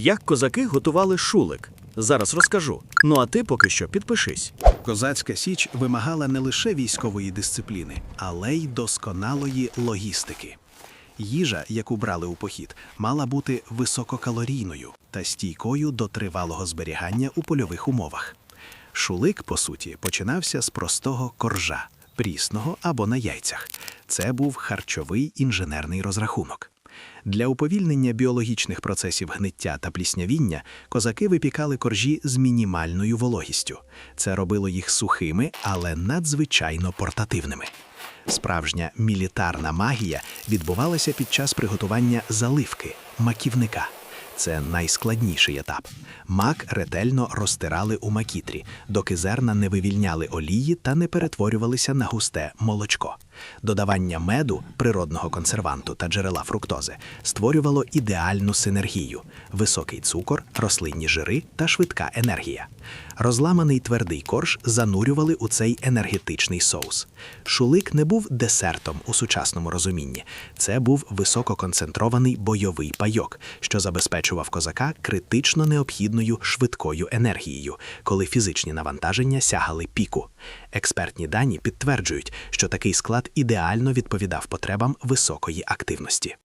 Як козаки готували шулик? Зараз розкажу. Ну а ти поки що підпишись. Козацька січ вимагала не лише військової дисципліни, але й досконалої логістики. Їжа, яку брали у похід, мала бути висококалорійною та стійкою до тривалого зберігання у польових умовах. Шулик, по суті, починався з простого коржа, прісного або на яйцях. Це був харчовий інженерний розрахунок. Для уповільнення біологічних процесів гниття та пліснявіння козаки випікали коржі з мінімальною вологістю. Це робило їх сухими, але надзвичайно портативними. Справжня мілітарна магія відбувалася під час приготування заливки маківника. Це найскладніший етап. Мак ретельно розтирали у макітрі, доки зерна не вивільняли олії та не перетворювалися на густе молочко. Додавання меду, природного консерванту та джерела фруктози створювало ідеальну синергію: високий цукор, рослинні жири та швидка енергія. Розламаний твердий корж занурювали у цей енергетичний соус. Шулик не був десертом у сучасному розумінні. Це був висококонцентрований бойовий пайок, що забезпечував козака критично необхідною швидкою енергією, коли фізичні навантаження сягали піку. Експертні дані підтверджують, що такий склад ідеально відповідав потребам високої активності.